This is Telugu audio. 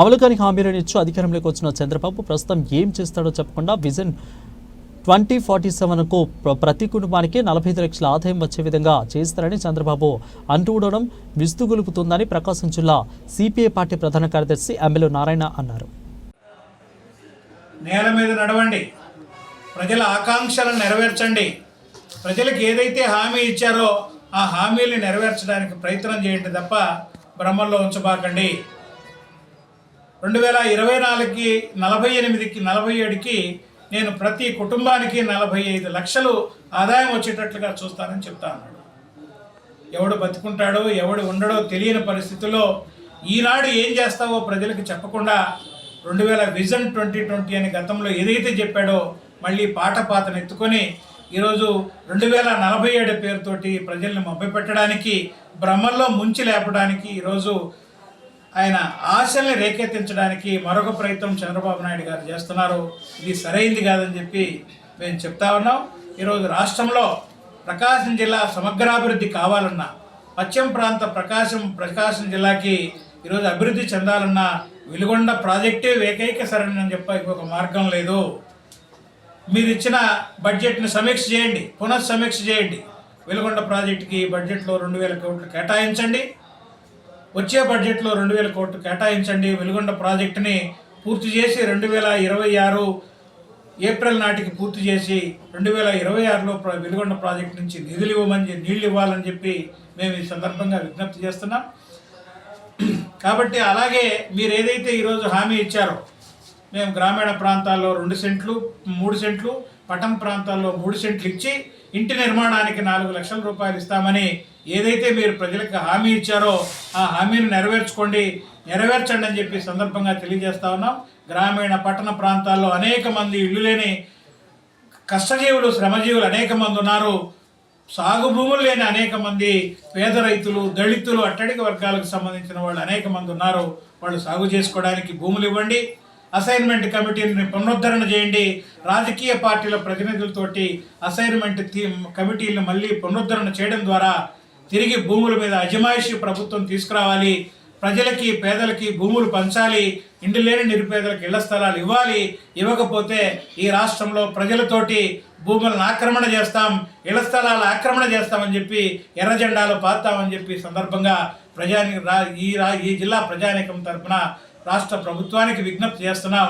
అమలుకానికి కాని హామీలను ఇచ్చు అధికారంలోకి వచ్చిన చంద్రబాబు ప్రస్తుతం ఏం చేస్తాడో చెప్పకుండా విజన్ ట్వంటీ ఫార్టీ సెవెన్కు ప్రతి కుటుంబానికి నలభై ఐదు లక్షల ఆదాయం వచ్చే విధంగా చేస్తారని చంద్రబాబు అంటూడడం విస్తుగొలుపుతుందని ప్రకాశం జిల్లా సిపిఐ పార్టీ ప్రధాన కార్యదర్శి ఎమ్మెల్యే నారాయణ అన్నారు. నేల మీద నడవండి. ప్రజల ఆకాంక్షలను నెరవేర్చండి. ప్రజలకు ఏదైతే హామీ ఇచ్చారో ఆ హామీల్ని నెరవేర్చడానికి ప్రయత్నం చేయండి తప్ప భ్రమంలో ఉంచబాకండి. రెండు వేల ఇరవై నాలుగుకి నలభై ఎనిమిదికి నలభై ఏడుకి నేను ప్రతి కుటుంబానికి నలభై ఐదు లక్షలు ఆదాయం వచ్చేటట్లుగా చూస్తానని చెప్తా ఎవడు బతుకుంటాడో ఎవడు ఉండడో తెలియని పరిస్థితుల్లో ఈనాడు ఏం చేస్తావో ప్రజలకు చెప్పకుండా రెండు వేల విజన్ ట్వంటీ ట్వంటీ అని గతంలో ఏదైతే చెప్పాడో మళ్ళీ పాట పాతను ఎత్తుకొని ఈరోజు రెండు వేల నలభై ఏడు పేరుతోటి ప్రజల్ని మభ్యపెట్టడానికి భ్రమల్లో ముంచి లేపడానికి ఈరోజు ఆయన ఆశల్ని రేకెత్తించడానికి మరొక ప్రయత్నం చంద్రబాబు నాయుడు గారు చేస్తున్నారు. ఇది సరైంది కాదని చెప్పి మేము చెప్తా ఉన్నాం. ఈరోజు రాష్ట్రంలో ప్రకాశం జిల్లా సమగ్రాభివృద్ధి కావాలన్నా పశ్చిమ ప్రాంత ప్రకాశం ప్రకాశం జిల్లాకి ఈరోజు అభివృద్ధి చెందాలన్నా వెలుగొండ ప్రాజెక్టే ఏకైక సరైన చెప్ప ఒక మార్గం లేదు. మీరు ఇచ్చిన బడ్జెట్ని సమీక్ష చేయండి పునఃసమీక్ష చేయండి. వెలుగొండ ప్రాజెక్టుకి బడ్జెట్లో రెండు వేల కోట్లు కేటాయించండి. వచ్చే బడ్జెట్లో రెండు వేల కోట్లు కేటాయించండి. వెలుగొండ ప్రాజెక్టుని పూర్తి చేసి రెండు వేల ఇరవై ఆరు ఏప్రిల్ నాటికి పూర్తి చేసి రెండు వేల ఇరవై ఆరులో వెలుగొండ ప్రాజెక్టు నుంచి నిధులు ఇవ్వమని నీళ్ళు ఇవ్వాలని చెప్పి మేము ఈ సందర్భంగా విజ్ఞప్తి చేస్తున్నాం. కాబట్టి అలాగే మీరు ఏదైతే ఈరోజు హామీ ఇచ్చారో మేము గ్రామీణ ప్రాంతాల్లో రెండు సెంట్లు మూడు సెంట్లు పట్టణ ప్రాంతాల్లో మూడు సెంట్లు ఇచ్చి ఇంటి నిర్మాణానికి నాలుగు లక్షల రూపాయలు ఇస్తామని ఏదైతే మీరు ప్రజలకు హామీ ఇచ్చారో ఆ హామీని నెరవేర్చుకోండి. నెరవేర్చండి అని చెప్పి సందర్భంగా తెలియజేస్తా ఉన్నాం. గ్రామీణ పట్టణ ప్రాంతాల్లో అనేక మంది ఇల్లు లేని కష్టజీవులు శ్రమజీవులు అనేక మంది ఉన్నారు. సాగు భూములు లేని అనేక మంది పేద రైతులు దళితులు అట్టడిక వర్గాలకు సంబంధించిన వాళ్ళు అనేక మంది ఉన్నారు. వాళ్ళు సాగు చేసుకోవడానికి భూములు ఇవ్వండి. అసైన్మెంట్ కమిటీని పునరుద్ధరణ చేయండి. రాజకీయ పార్టీల ప్రతినిధులతోటి అసైన్మెంట్ తీ- కమిటీలను మళ్ళీ పునరుద్ధరణ చేయడం ద్వారా తిరిగి భూముల మీద అజమాయిషి ప్రభుత్వం తీసుకురావాలి ప్రజలకి పేదలకి భూములు పంచాలి ఇంటి లేని నిరుపేదలకు ఇళ్ళ స్థలాలు ఇవ్వాలి ఇవ్వకపోతే ఈ రాష్ట్రంలో ప్రజలతోటి భూములను ఆక్రమణ చేస్తాం ఇళ్ళ స్థలాలు ఆక్రమణ చేస్తామని చెప్పి ఎర్ర జెండాలు పాతామని చెప్పి సందర్భంగా ప్రజాని రా ఈ రా ఈ జిల్లా ప్రజానీకం తరఫున రాష్ట్ర ప్రభుత్వానికి విజ్ఞప్తి చేస్తున్నాం.